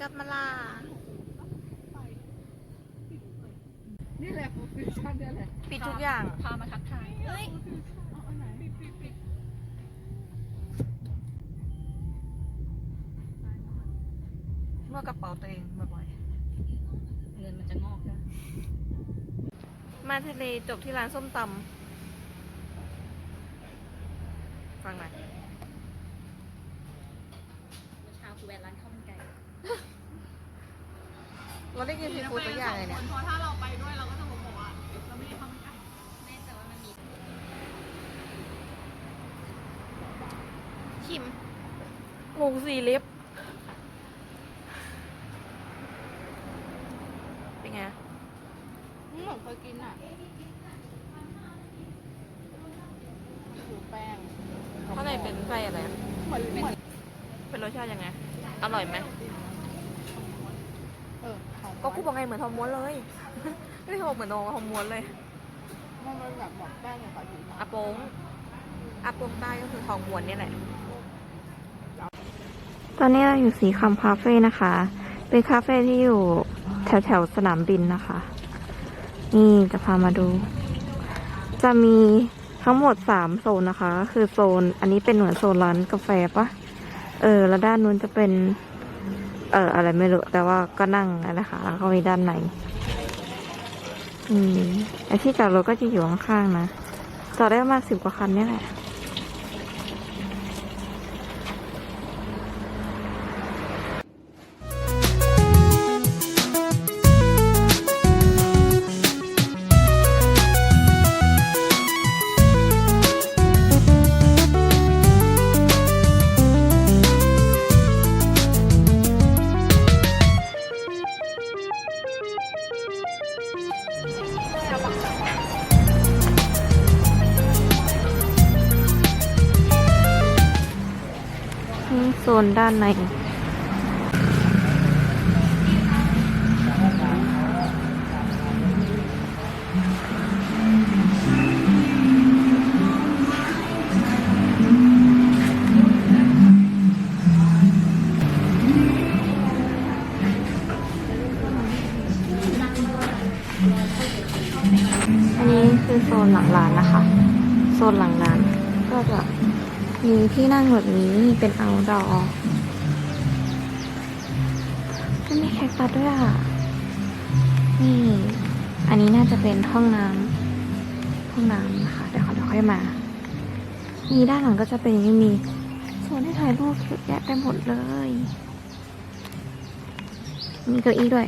กับมาลา นี่แหละโปรฟิชั่นนี่แหละปิดทุกอย่าง พามาทักทายเฮ้ยเอาอันไหนปิดปิดปิดเมื่อกระเป๋าตัวเองบ่อยเงินมันจะงอกนะๆมาทะเลจบที่ร้านส้มตำฟังหน่อย เมื่อเช้าคือแวะร้านข้าวมันไก่ เราได้กินซีฟู้ดตัวอย่างเลยเนี่ย เพราะถ้าเราไปด้วยเราก็จะบอกว่าเราไม่ได้ข้าวมันไก่แน่ใจว่ามันมีชิมงูสีเล็บเป็นไงเหมือนเคยกินอะคือแป้งข้างในเป็นไส้อะไรอะเหมือนเหมือนเป็นรสชาติยังไง อร่อยไหมเออของ ก็กูบอกไงเหมือนทองม้วนเลยไม่ได้บอกเหมือนทองทองม้วนเลยมันเป็นแบบหมอกแป้งอย่างกับดีมากอาโปงอาโปงใต้ก็คือทองม้วนนี่แหละ ตอนนี้เราอยู่สีคำคาเฟ่นะคะ เป็นคาเฟ่ที่อยู่แถวแถวๆสนามบินนะคะ นี่จะพามาดู จะมีทั้งหมดสามโซนนะคะคือโซน อันนี้เป็นเหมือนโซนร้านกาแฟปะเออ แล้วด้านนู้นจะเป็น เอออะไรไม่รู้ แต่ว่าก็นั่งนะค่ะแล้วก็มีด้านในอืมไอที่จอดรถก็จะอยู่ข้างๆนะจอดได้ประมาณสิบกว่าคันนี่แหละ นี่โซนด้านใน อันนี้คือโซนหลังร้านนะคะ โซนหลังร้านก็จะ มีที่นั่งแบบนี้เป็นเอาดอก็มีแคคตัสด้วยอะ นี่ อันนี้น่าจะเป็นห้องน้ำห้องน้ำนะคะเดี๋ยวเขาเดี๋ยวค่อยมา มีด้านหลังก็จะเป็นย่างมีโซนให้ถ่ายรูปเยอะแยะไปหมดเลย มีเก้าอี้ด้วย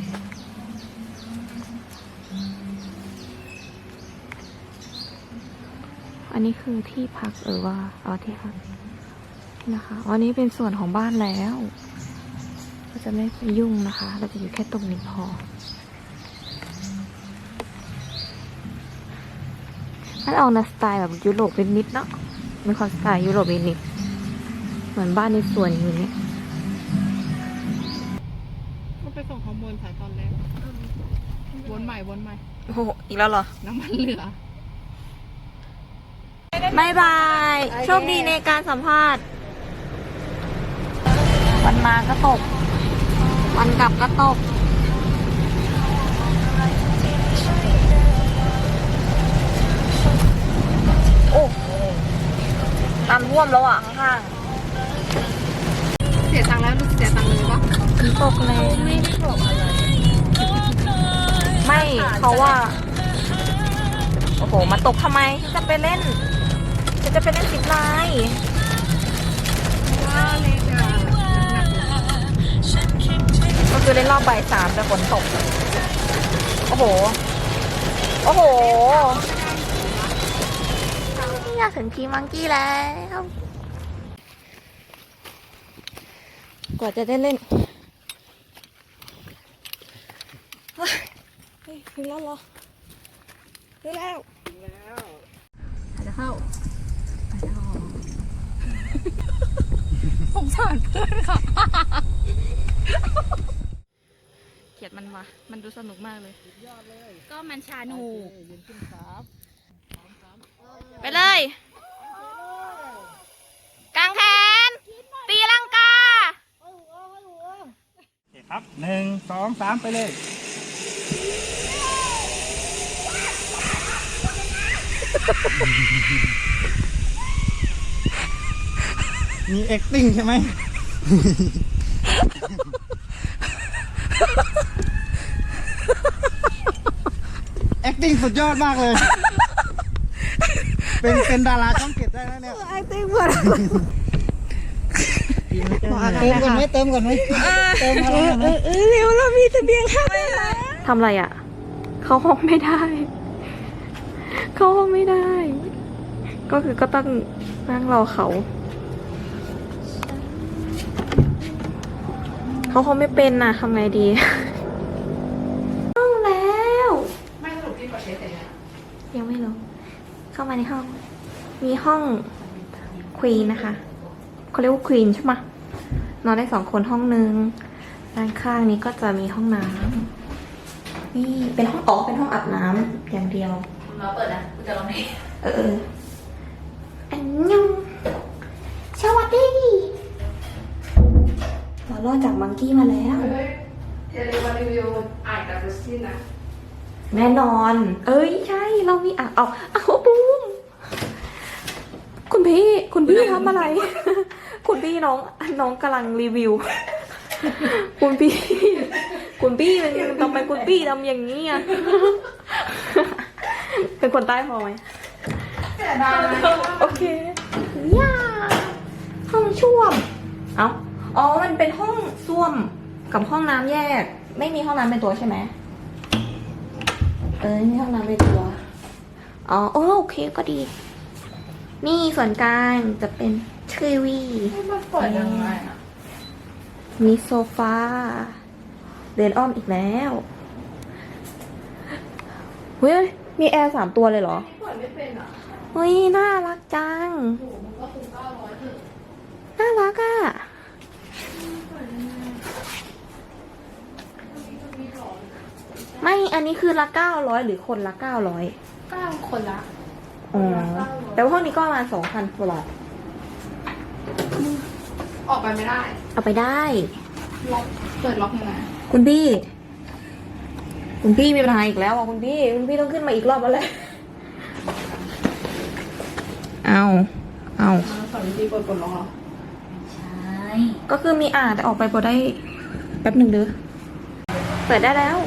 อันนี้คือที่พักเออว่าเอาที่พักนะคะอันนี้เป็นส่วนของบ้านแล้วก็จะไม่ไปยุ่งนะคะ เราจะอยู่แค่ตรงนี้พอมันเอาในสไตล์แบบยุโรปนิดๆเนาะมีความสไตล์ยุโรปนิดๆเหมือนบ้านในสวนอย่างนี้มันไปส่งฮอร์โมนสายตอนแรกวนใหม่วนใหม่โอ้โหอีกแล้วเหรอ น้ำมันเหลือ บายบาย โชคดีในการสัมภาษณ์ วันมาก็ตก วันกลับก็ตก โอ้น้ำท่วมแล้วอะ ข้างเสียตังค์แล้วรู้สึกเสียตังค์เลยปะๆตกเลยไม่ได้ตกอะไรไม่เขาว่า โอ้โห มาตกทำไมฉันจะไปเล่น ฉันจะไปเล่นสิบลายว่าเลยจ้ะก็คือเล่นรอบบ่ายสามแต่ฝนตก โอ้โห โอ้โหอยากถึงทีมังกี้แล้ว กว่าจะได้เล่นเฮ้ยถึงแล้วเหรอถึงแล้วจะเข้า ค่ะ เขียดมันมามันดูสนุกมากเลย ก็มันชาหนูกไปเลย กางแขน ตีลังกาโอเคครับหนึ่งสองสามไปเลย มี acting ใช่ไหม acting สุดยอดมากเลย เป็นเป็นดาราช่องเก็ดได้แล้วเนี่ย acting หมดเติมก่อนไหมเติมก่อนไหมเติมอะไรก่อนไหมเร็วเรามีเสบียงข้าวทำอะไรอะ เข้าห้องไม่ได้ เข้าห้องไม่ได้ ก็คือก็ต้องนั่งรอเขา เขาคงไม่เป็นนะทำไงดีห้องแล้ว ไม่สรุปที่กดเทสเสร็จแล้วยังไม่รู้ เข้ามาในห้อง มีห้องควีนนะคะเขาเรียกว่าควีนใช่ไหมนอนได้สองคนห้องนึงด้านข้างนี้ก็จะมีห้องน้ำนี่เป็นห้องอ๋อเป็นห้องอาบน้ำอย่างเดียวมาเปิดนะกูจะลองให้เออเอออันยอง ดจากมังกี้มาแล้วเฮ้ยอย่าลืมมารีวิวอ่านกับลูซี่นะ แน่นอน เอ้ยใช่เรามีอะเอาเอาบูมคุณพี่คุณพี่ทำอะไร คุณพี่น้องน้องกำลังรีวิว คุณพี่ คุณพี่เป็นทำไมคุณพี่ทำอย่างนี้อะเป็นคนใต้พอไหมโอเคย่าห้องช่วม เอา อ๋อ มันเป็นห้องส้วมกับห้องน้ำแยก ไม่มีห้องน้ำเป็นตัวใช่ไหมเออนี่ห้องน้ำเป็นตัว อ๋อโอโอเคก็ดี นี่ส่วนกลางจะเป็นทีวีมันเปิดยังไงอะมีโซฟา เดินอ้อมอีกแล้วเฮ้ยมีแอร์สามตัวเลยเหรอเปิดไม่เป็นอะเฮ้ยน่ารักจังโอ้โหมันก็คือเก้าร้อยถึงน่ารักอะ ไม่อันนี้คือละเก้าร้อยหรือคนละเก้าร้อยเก้าคนละอ๋อแต่ว่าห้องนี้ก็ประมาณสองพันกว่าบาทออกไปไม่ได้ เอาไปได้ล็อกเปิดล็อกยังไงคุณพี่ คุณพี่มีปัญหาอีกแล้วอะคุณพี่ คุณพี่ต้องขึ้นมาอีกรอบแล้วแหละเอาเอาสอนวิธีกดกดล็อกเหรอใช่ก็คือมีอ่าแต่ออกไปพอได้แป๊บหนึ่งเด้อเปิดได้แล้ว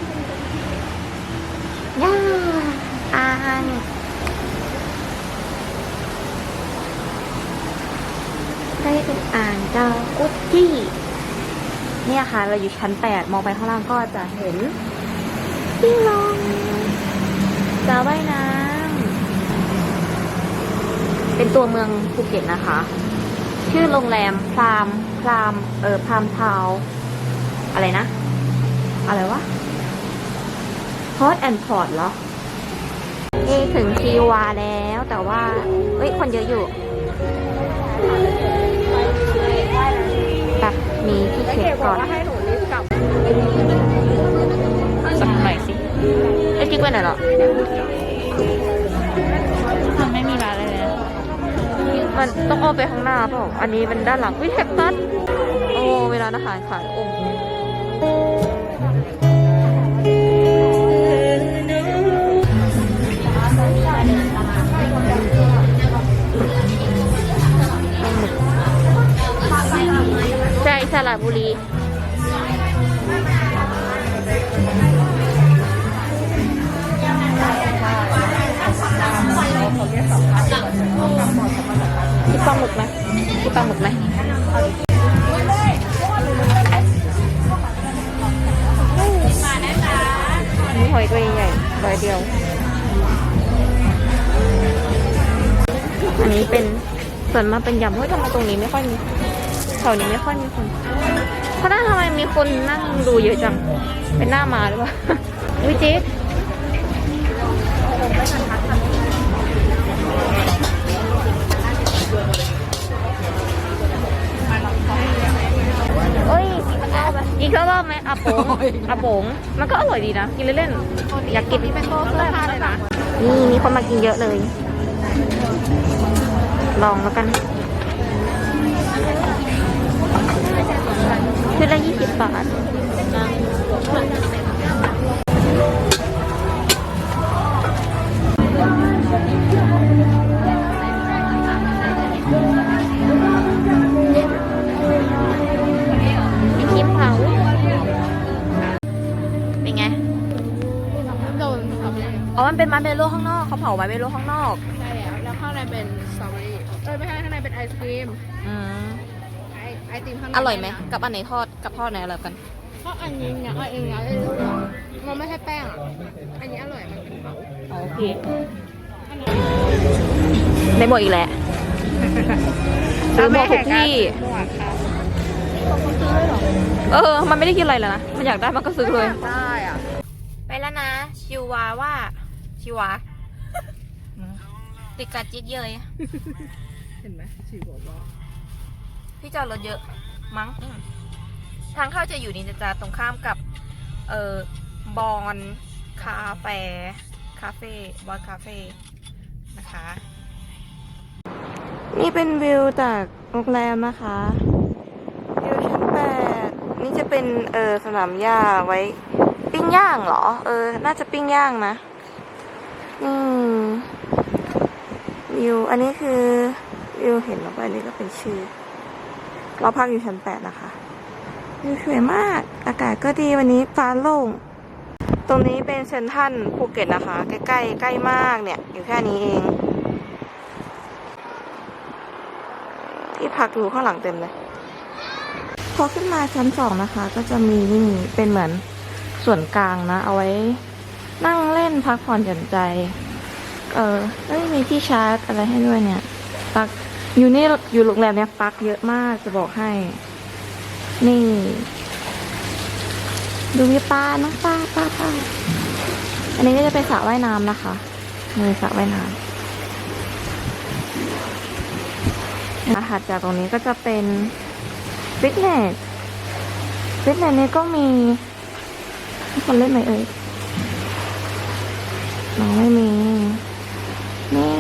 ได้เป็นอ่างดาวกุ๊จี้เนี่ยค่ะ เราอยู่ชั้นแปดมองไปข้างล่างก็จะเห็นปิ้งลองสระว่ายน้ำเป็นตัวเมืองภูเก็ตนะคะ ชื่อโรงแรมพรามพรามเออพรามทาวอะไรนะ อะไรวะพอตแอนด์พอร์ตเหรอ นี่ถึงทีวาแล้วแต่ว่าเฮ้ย คนเยอะอยู่แบบมีที่เช็คก่อนให้หนูรีบกลับสักหน่อยสิไอ้จิ๊กไปไหนหรอ มันไม่มีร้านเลยนะมันต้องอ้อมไปข้างหน้าเปล่าอันนี้เป็นด้านหลังวิเทคตัสโอ้เวลาอาหารขายโอ้ ระบุรี มีปลาหมึกไหมมีปลาหมึกไหมมีหอยตัวใหญ่ๆร้อยเดียว อันนี้เป็นส่วนมาเป็นยำเฮ้ยทำไมตรงนี้ไม่ค่อยมี ถวนี้ไม่ค่อยมีคนเพราะน่าทำไมมีคนนั่งดูเยอะจัง เป็นหน้ามาหรือเปล่าวิจิตโอ้ยอีกรอบไหมอาโปงอาโปงมันก็อร่อยดีนะ กินเล่นๆอยากกินเป็นโต๊ะเลยนะนี่มีคนมากินเยอะเลย ลองแล้วกัน ชุดละยี่สิบบาทมีครีมเผาเป็นไงโดนสตรอเบอรี่อ๋อ มันเป็นมาร์เมลโล่ข้างนอกเขาเผาไมาเมลโล่ข้างนอก ใช่แล้ว แล้วข้างในเป็นสตรอเบอรี่เอ้ยไม่ใช่ข้างในเป็นไอศครีม อืม ไอไอติมข้างในอร่อยไหมนะกับอันไหนทอดกับทอดไหนอร่อยกัน เพราะอันนี้เนี่ยอันนี้เนี่ยมันไม่ใช่แป้งอะ อันนี้อร่อยมันเป็นเผาโอเคได้หมดอีกแล้วซื้อหมดทุกที่ หมวกค่ะเออ มันไม่ได้คิดอะไรเลยนะ มันอยากได้มันก็ซื้อเลย ได้อะ ไปแล้วนะ ชิวาว่า ชิวาติดกัดจิ๊กเยย เห็นไหมฉีกบอกว่า ที่จอดรถเยอะมั้งอืมทางเข้าจะอยู่นี่นะจ๊ะตรงข้ามกับ เอ่อบอนคาเฟ่คาเฟ่บอนคาเฟ่นะคะ นี่เป็นวิวจากโรงแรมนะคะวิวชั้นแปดนี่จะเป็นเออสนามหญ้าไว้ ปิ้งย่างเหรอ เออ น่าจะปิ้งย่างนะอืมวิวอันนี้คือวิวเห็นแล้วก็อันนี้ก็เป็นชื่อ เราพักอยู่ชั้นแปดนะคะวิวสวยมาก อากาศก็ดีวันนี้ฟ้าโล่ง ตรงนี้เป็นเซนทันภูเก็ตนะคะ ใกล้ๆใกล้มากเนี่ย อยู่แค่นี้เอง ที่พักอยู่ข้างหลังเต็มเลย พอขึ้นมาชั้นสองนะคะ ก็จะมีนี่เป็นเหมือนส่วนกลางนะ เอาไว้นั่งเล่นพักผ่อนหย่อนใจ เออแล้วมีที่ชาร์จอะไรให้ด้วยเนี่ยปลัก อยู่นี่อยู่โรงแรมเนี่ยปักเยอะมากจะบอกให้ นี่ ดูมีปลาน้องปลาปลาปลาอันนี้ก็จะเป็นสระว่ายน้ำนะคะนี่สระว่ายน้ำถัดจากตรงนี้ก็จะเป็นฟิตเนสฟิตเนสนี้ก็มีคนเล่นไหมเอ่ยน้องไม่มี นี่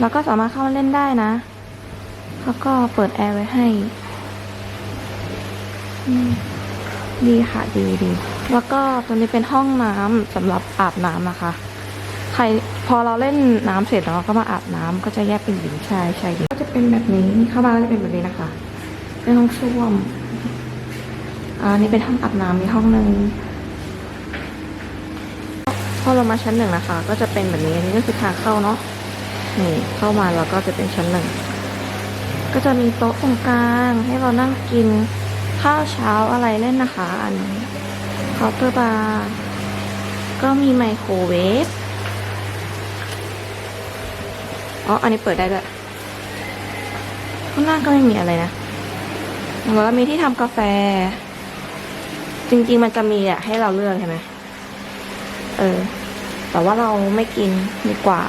เราก็สามารถเข้าเล่นได้นะ แล้วก็เปิดแอร์ไว้ให้ดีค่ะดีดี แล้วก็ตัวนี้เป็นห้องน้ำสำหรับอาบน้ำนะคะ ใครพอเราเล่นน้ำเสร็จแล้วเราก็มาอาบน้ำก็จะแยกเป็นหญิงชายชายหญิงก็จะเป็นแบบนี้เข้ามาก็จะเป็นแบบนี้นะคะ เป็นห้องส้วมอ่านี่เป็นห้องอาบน้ำมีห้องหนึ่งพอเรามาชั้นหนึ่งนะคะ ก็จะเป็นแบบนี้อันนี้ก็คือทางเข้าเนาะนี่เข้ามาแล้วก็จะเป็นชั้นหนึ่ง ก็จะมีโต๊ะตรงกลางให้เรานั่งกินข้าวเช้าอะไรเล่นนะคะ อันนี้เคาน์เตอร์บาร์ก็มีไมโครเวฟอ๋อ อันนี้เปิดได้ด้วยข้างล่างก็ไม่มีอะไรนะแล้วก็มีที่ทำกาแฟ จริงๆมันจะมีอะให้เราเลือกใช่ไหมเออ แต่ว่าเราไม่กินดีกว่า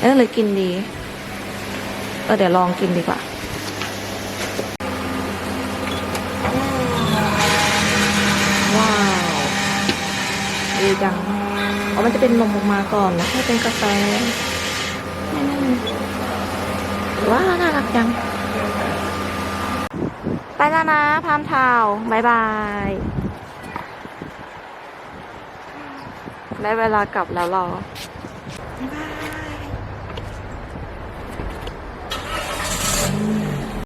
เออเลยกินดี เออเดี๋ยวลองกินดีกว่า ว้าวดี จังอ๋อมันจะเป็นนมออกมาก่อนนะให้เป็นกาแฟว้าน่ารักจัง ไปแล้วนะ พามเทาบายบายได้เวลากลับแล้วรอ